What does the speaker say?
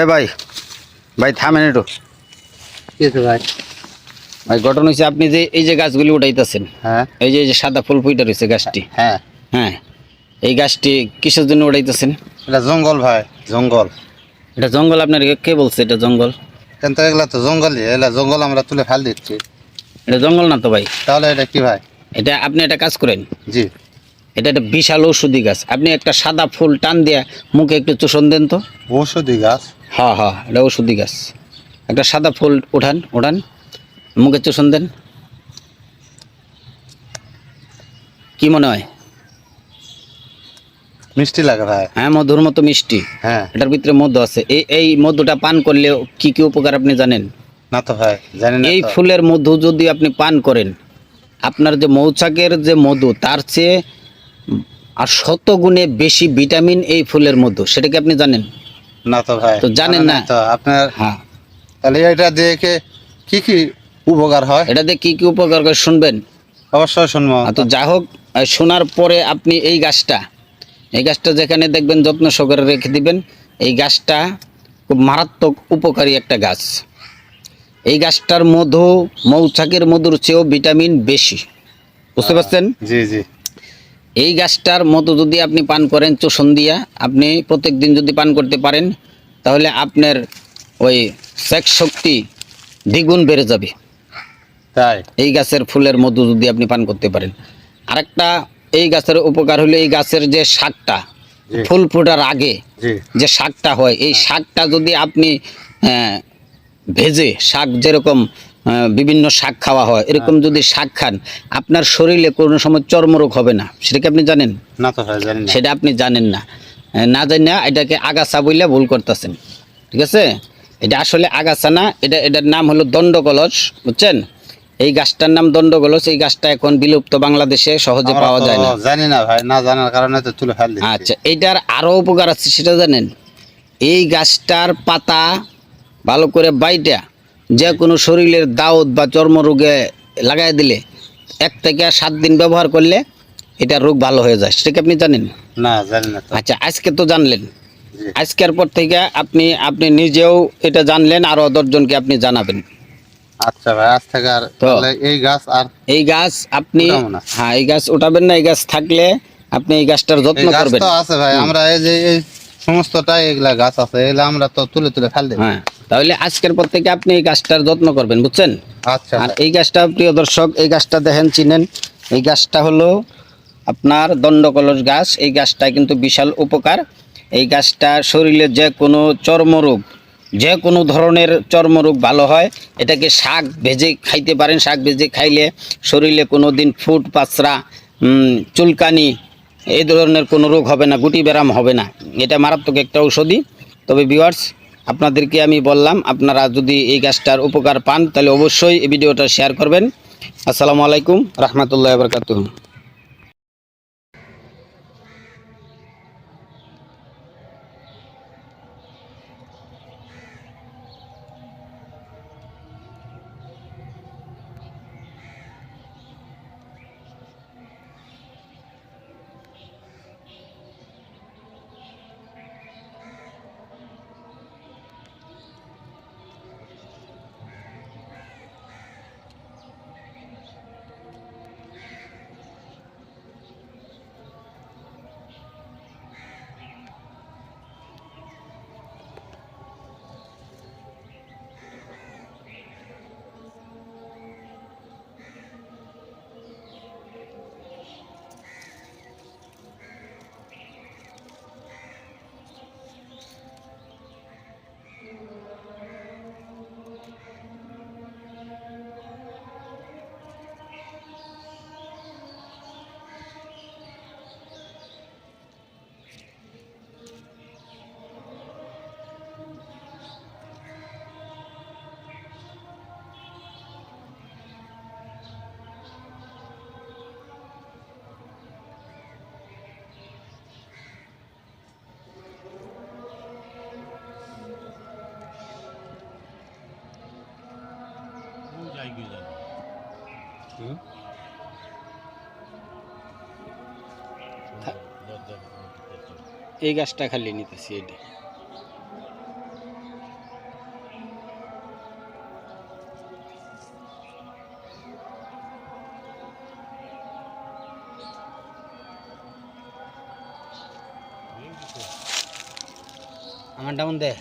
এ ভাই ভাই থামেন একটু। ভাই? ভাই ঘটনা হচ্ছে আপনি যে এই যে গাছগুলি উঠাইতেছেন হ্যাঁ। এই যে এই যে সাদা ফুল ফুইটা রয়েছে গাছটি। হ্যাঁ। হ্যাঁ এই গাছটি কিসের জন্য উঠাইতেছেন? এটা জঙ্গল ভাই জঙ্গল। এটা জঙ্গল আপনার কে বলছে এটা জঙ্গল? কিন্তু এগুলা তো জঙ্গলই এগুলা জঙ্গল আমরা তুলে ফেল দিচ্ছি। এটা জঙ্গল না তো ভাই? তাহলে এটা কি ভাই? এটা আপনি একটা কাজ করেন। জি। এটা একটা বিশাল ঔষধি গাছ। আপনি একটা সাদা ফুল টান দিয়ে মুখে একটু চোষণ দেন তো। ঔষধি গাছ? হ্যাঁ হ্যাঁ এটা ওষুধি গাছ। একটা সাদা ফুল উঠান উঠান মুখে চোষণ দেন। কি মনে হয়? মিষ্টি লাগে ভাই। হ্যাঁ মধুর মতো মিষ্টি। হ্যাঁ। এটার ভিতরে মধু আছে। এই এই মধুটা পান করলে কি কি উপকার আপনি জানেন? না তো ভাই জানেন এই ফুলের মধু যদি আপনি পান করেন আপনার যে মৌচাকের যে মধু তার চেয়ে আর শত গুণে বেশি ভিটামিন এই ফুলের মধু সেটা কি আপনি জানেন? না তো ভাই। তো জানেন না? তো আপনার হ্যাঁ। তাহলে এটা দেখে কি কি উপকার হয়? এটাতে কি কি উপকার করে শুনবেন? অবশ্যই শুনব। তো যা হোক শোনার পরে আপনি এই গাছটা এই গাছটা যেখানে দেখবেন যত্ন সহকারে রেখে দিবেন এই গাছটা খুব মারাত্মক উপকারী একটা গাছ। এই গাছটার মধু মৌচাকের মধুর চেয়েও ভিটামিন বেশি। বুঝতে পারছেন? জি জি। এই গাছটার মতো যদি আপনি পান করেন চোষণ দিয়া আপনি প্রত্যেক দিন যদি পান করতে পারেন তাহলে আপনার ওই সেক্স শক্তি দ্বিগুণ বেড়ে যাবে। তাই? এই গাছের ফুলের মধু যদি আপনি পান করতে পারেন। আরেকটা এই গাছের উপকার হলো এই গাছের যে শাকটা ফুল ফোটার আগে যে শাকটা হয় এই শাকটা যদি আপনি আহ, ভেজে শাক যেরকম বিভিন্ন শাক খাওয়া হয়। এরকম যদি শাক খান আপনার শরীরে কোনো সময় চর্মরোগ হবে না। সেটা কি আপনি জানেন? না তো সেটা আপনি জানেন না। না জানি না এটাকে আগাছা বইলে ভুল করতেছেন। ঠিক আছে? এটা আসলে আগাছা না এটা এটার নাম হলো দণ্ডকলস বুঝছেন? এই গাছটার নাম দণ্ডকলস এই গাছটা এখন বিলুপ্ত বাংলাদেশে সহজে পাওয়া যায় না। জানি না ভাই না জানার কারণে তো তুলে ফেল আচ্ছা এইটার আরও উপকার আছে সেটা জানেন? এই গাছটার পাতা ভালো করে বাইটা যে কোনো শরীরের দাউদ বা চর্মরোগে লাগাই দিলে এক থেকে সাত দিন ব্যবহার করলে এটা রোগ ভালো হয়ে যায়। সেটা কি আপনি জানেন? না জানি না আচ্ছা আজকে তো জানলেন। আজকের পর থেকে আপনি আপনি নিজেও এটা জানলেন আরও দশজনকে আপনি জানাবেন। আচ্ছা ভাই আজ থেকে আর এই গাছ আর এই গাছ আপনি হ্যাঁ এই গাছ উঠাবেন না এই গাছ থাকলে আপনি এই গাছটার যত্ন করবেন। আছে ভাই আমরা এই যে এই সমস্তটাই এগুলা গাছ আছে এগুলা আমরা তো তুলে তুলে ফেল হ্যাঁ। তাহলে আজকের পর থেকে আপনি এই গাছটার যত্ন করবেন বুঝছেন? আচ্ছা। আর এই গাছটা প্রিয় দর্শক এই গাছটা দেখেন চিনেন? এই গাছটা হলো আপনার দণ্ডকলস গাছ। এই গাছটা কিন্তু বিশাল উপকার। এই গাছটা শরীরে যে কোনো চর্মরোগ যে কোনো ধরনের চর্মরোগ ভালো হয় এটাকে শাক ভেজে খাইতে পারেন। শাক ভেজে খাইলে শরীরে কোনো দিন ফুট পাচরা চুলকানি এই ধরনের কোনো রোগ হবে না গুটি ব্যারাম হবে না। এটা মারাত্মক একটা ঔষধি। তবে ভিউয়ার্স আপনাদেরকে আমি বললাম, আপনারা যদি এই গাছটার উপকার পান, তাহলে অবশ্যই এই ভিডিওটা শেয়ার করবেন। আসসালামু আলাইকুম, রহমতুল্লাহ বরকাতুহ। এই গাছটা খালি নিতেছি এটা আমার ডাউন দেয়